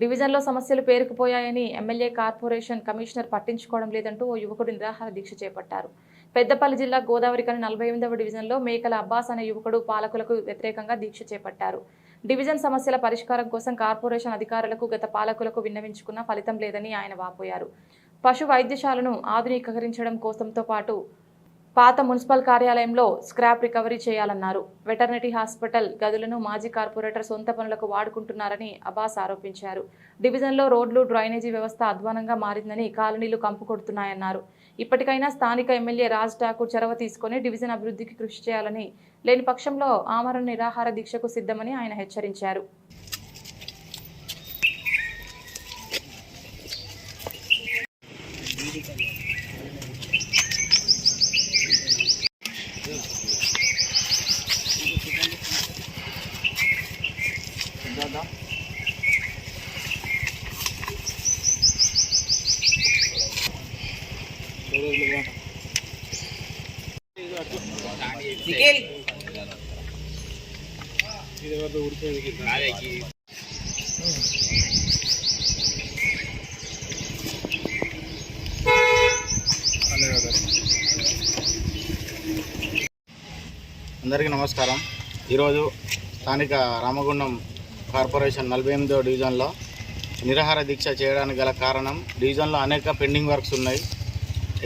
డివిజన్లో సమస్యలు పేరుకుపోయాయని MLA corporation commissioner పట్టించుకోవడం లేదంటూ ఓ యువకుడు నిరాహార దీక్ష చేపట్టారు. పెద్దపల్లి జిల్లా గోదావరి గోదావరికని నలభై ఎనిమిదవ డివిజన్లో మేకల అబ్బాస్ అనే యువకుడు పాలకులకు వ్యతిరేకంగా దీక్ష చేపట్టారు. డివిజన్ సమస్యల పరిష్కారం కోసం కార్పొరేషన్ అధికారులకు గత పాలకులకు విన్నవించుకున్న ఫలితం లేదని ఆయన వాపోయారు. పశు వైద్యశాలను ఆధునీకరించడం కోసంతో పాటు పాత మున్సిపల్ కార్యాలయంలో స్క్రాప్ రికవరీ చేయాలన్నారు. వెటర్నరీ హాస్పిటల్ గదులను మాజీ కార్పొరేటర్ సొంత పనులకు వాడుకుంటున్నారని అబాస్ ఆరోపించారు. డివిజన్లో రోడ్లు డ్రైనేజీ వ్యవస్థ అధ్వానంగా మారిందని కాలనీలు కంపు కొడుతున్నాయన్నారు ఇప్పటికైనా స్థానిక ఎమ్మెల్యే రాజ్ ఠాకూర్ చొరవ తీసుకొని డివిజన్ అభివృద్ధికి కృషి చేయాలని లేని పక్షంలో ఆమరణ నిరాహార దీక్షకు సిద్ధమని ఆయన హెచ్చరించారు. Miguel. అందరికీ నమస్కారం. ఈరోజు స్థానిక రామగుండం కార్పొరేషన్ నలభై ఎనిమిదో డివిజన్లో నిరాహార దీక్ష చేయడానికి గల కారణం డివిజన్లో అనేక పెండింగ్ వర్క్స్ ఉన్నాయి.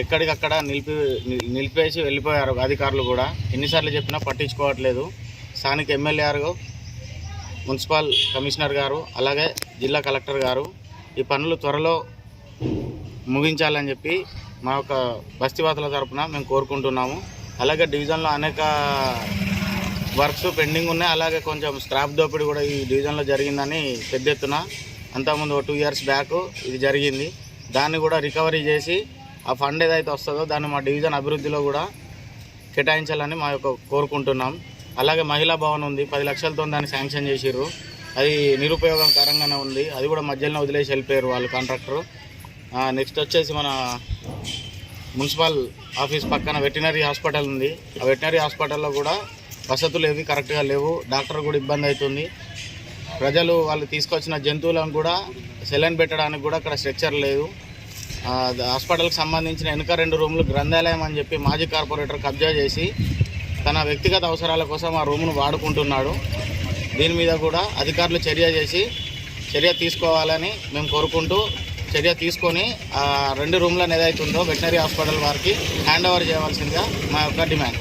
ఎక్కడికక్కడ నిలిపి నిలిపేసి వెళ్ళిపోయారు అధికారులు కూడా. ఎన్నిసార్లు చెప్పినా పట్టించుకోవట్లేదు. స్థానిక ఎమ్మెల్యే గారు మున్సిపల్ కమిషనర్ గారు అలాగే జిల్లా కలెక్టర్ గారు ఈ పనులు త్వరలో ముగించాలని చెప్పి మా యొక్క బస్తీవాసుల తరపున మేము కోరుకుంటున్నాము. అలాగే డివిజన్లో అనేక వర్క్స్ పెండింగ్ ఉన్నాయి. అలాగే కొంచెం స్క్రాప్ దోపిడీ కూడా ఈ డివిజన్లో జరిగిందని పెద్ద ఎత్తున అంతకుముందు టూ ఇయర్స్ బ్యాక్ ఇది జరిగింది. దాన్ని కూడా రికవరీ చేసి ఆ ఫండ్ ఏదైతే వస్తుందో దాన్ని మా డివిజన్ అభివృద్ధిలో కూడా కేటాయించాలని మా యొక్క కోరుకుంటున్నాం. అలాగే మహిళా భవన్ ఉంది. పది లక్షలతో దాన్ని శాంక్షన్ చేసిర్రు. అది నిరుపయోగకరంగానే ఉంది. అది కూడా మధ్యలో వదిలేసి వెళ్ళిపోయారు వాళ్ళు కాంట్రాక్టరు. నెక్స్ట్ వచ్చేసి మన మున్సిపల్ ఆఫీస్ పక్కన వెటనరీ హాస్పిటల్ ఉంది. ఆ వెటనరీ హాస్పిటల్లో కూడా వసతులు ఏవి కరెక్ట్గా లేవు. డాక్టర్ కూడా ఇబ్బంది అవుతుంది. ప్రజలు వాళ్ళు తీసుకొచ్చిన జంతువులను కూడా సెలైన్ పెట్టడానికి కూడా అక్కడ స్ట్రక్చర్ లేదు. హాస్పిటల్కి సంబంధించిన వెనుక రెండు రూములు గ్రంథాలయం అని చెప్పి మాజీ కార్పొరేటర్ కబ్జా చేసి తన వ్యక్తిగత అవసరాల కోసం ఆ రూమును వాడుకుంటున్నాడు. దీని మీద కూడా అధికారులు చర్య చేసి చర్య తీసుకోవాలని మేము కోరుకుంటూ చర్య తీసుకొని రెండు రూమ్లను ఏదైతే ఉందో వెటనరీ హాస్పిటల్ వారికి హ్యాండ్ ఓవర్ చేయవలసిందిగా మా యొక్క డిమాండ్